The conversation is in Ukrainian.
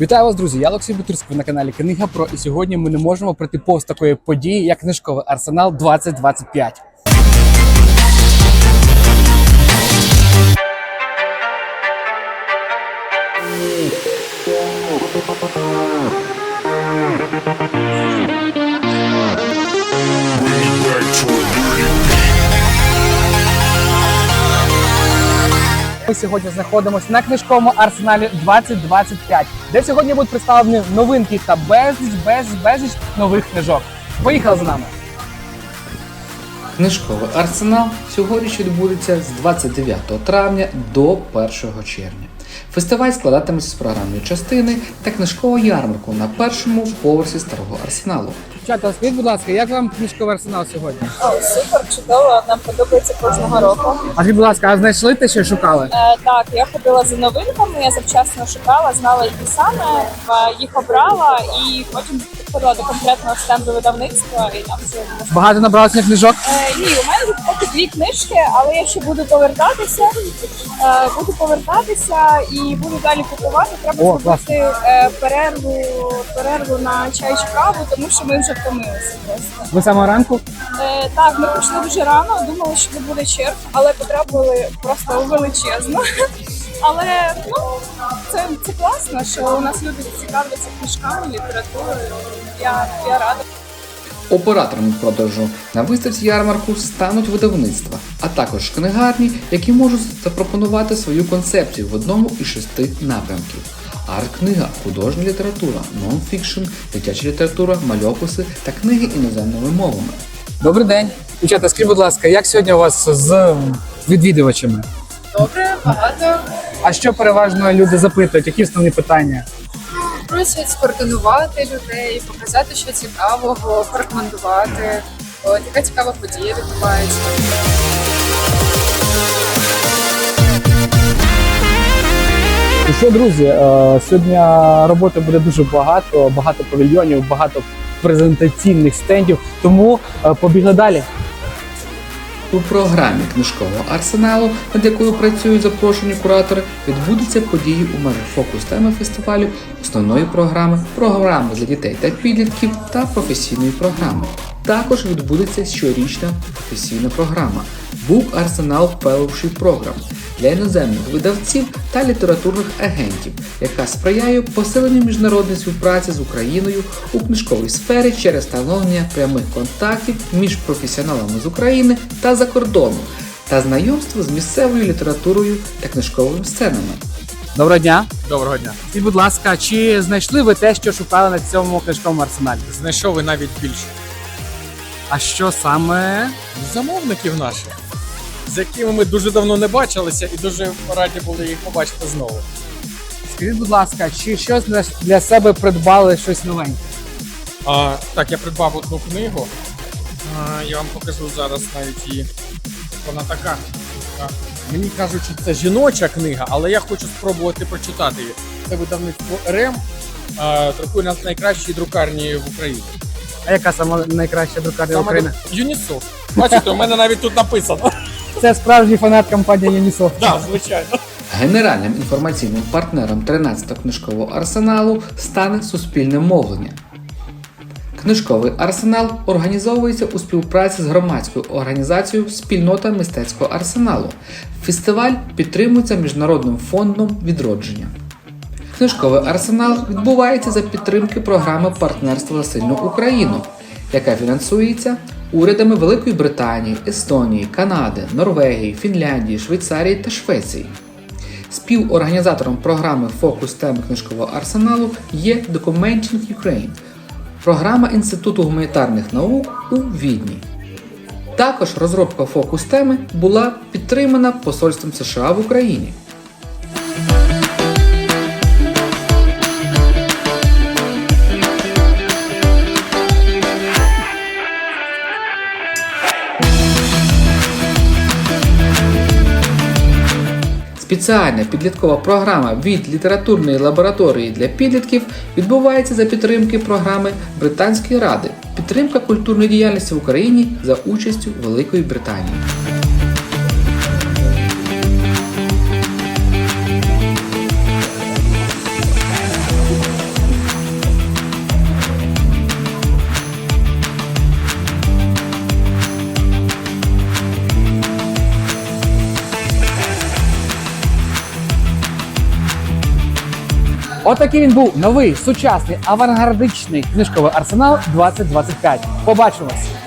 Вітаю вас, друзі! Я Олексій Бутирський ви на каналі Книга Про. І сьогодні ми не можемо пройти повз такої події, як книжковий арсенал 2025. Ми сьогодні знаходимося на книжковому арсеналі 2025, де сьогодні будуть представлені новинки та безліч, безліч, безліч нових книжок. Поїхали з нами! Книжковий арсенал цьогоріч відбудеться з 29 травня до 1 червня. Фестиваль складатиметься з програмної частини та книжкового ярмарку на першому поверсі старого арсеналу. Дівчата, скажіть, будь ласка, як вам книжковий арсенал сьогодні? О, супер, чудово, нам подобається кожного року. А скажіть, будь ласка, а знайшли те, що шукали? Е, так, я ходила за новинками, я завчасно шукала, знала, які саме е, їх обрала, і потім підходила до конкретного стенду видавництва і там все. Багато набралося книжок. Е, ні, у мене тут поки дві книжки, але я ще буду повертатися. Е, буду повертатися і буду далі купувати. Треба О, зробити е, перерву, перерву на чай чи каву, тому що ми вже втомилися просто. Ви саме ранку? Е, так, ми прийшли дуже рано, думали, що не буде черг, але потрапили просто у величезну. Але ну це, це класно, що у нас люди цікавляться книжками, літературою. Я, я рада. Операторами продажу на виставці ярмарку стануть видавництва, а також книгарні, які можуть запропонувати свою концепцію в одному із шести напрямків: арт-книга, художня література, нон-фікшн, дитяча література, мальописи та книги іноземними мовами. Добрий день. Дівчата, скажіть, будь ласка, як сьогодні у вас з відвідувачами? Добре, багато. А що переважно люди запитують? Які основні питання? Просять скоординувати людей, показати, що цікавого, порекомендувати. От, яка цікава подія відбувається. Ну що, друзі, е, сьогодні роботи буде дуже багато, багато павільйонів, багато презентаційних стендів. Тому е, побігли далі. У програмі книжкового арсеналу, над якою працюють запрошені куратори, відбудуться події у межах фокус теми фестивалю, основної програми, програми для дітей та підлітків та професійної програми. Також відбудеться щорічна професійна програма Book Arsenal Fellowship Program для іноземних видавців та літературних агентів, яка сприяє посиленню міжнародної співпраці з Україною у книжковій сфері через встановлення прямих контактів між професіоналами з України та за кордону та знайомство з місцевою літературою та книжковими сценами. Доброго дня. Доброго дня. Скажіть, будь ласка, чи знайшли ви те, що шукали на цьому книжковому арсеналі? Знайшов і навіть більше А що саме? замовників наших, з якими ми дуже давно не бачилися і дуже раді були їх побачити знову. Скажіть, будь ласка, чи щось для- себе придбали щось новеньке? А, так, я придбав одну книгу. А, я вам покажу зараз навіть її. Вона така. Мені кажуть, що це жіноча книга, але я хочу спробувати прочитати її. Це видавництво РМ. Друкує на найкращій друкарні в Україні. А яка сама найкраща друкарня Саме України? Юнісофт. Бачите, у мене навіть тут написано. Це справжній фанат компанії Unisoft. Так, звичайно. Генеральним інформаційним партнером 13-го книжкового арсеналу стане суспільне мовлення. Книжковий арсенал організовується у співпраці з громадською організацією Спільнота мистецького арсеналу. Фестиваль підтримується Міжнародним фондом відродження. Книжковий арсенал відбувається за підтримки програми Партнерство за сильну Україну, яка фінансується урядами Великої Британії, Естонії, Канади, Норвегії, Фінляндії, Швейцарії та Швеції. Співорганізатором програми Фокус теми книжкового арсеналу є Documenting Ukraine, програма Інституту гуманітарних наук у Відні. Також розробка фокус теми була підтримана Посольством США в Україні. Спеціальна підліткова програма від літературної лабораторії для підлітків відбувається за підтримки програми Британської ради підтримка культурної діяльності в Україні за участю Великої Британії. Отакий він був новий, сучасний, авангардичний книжковий арсенал 2025. Побачимось!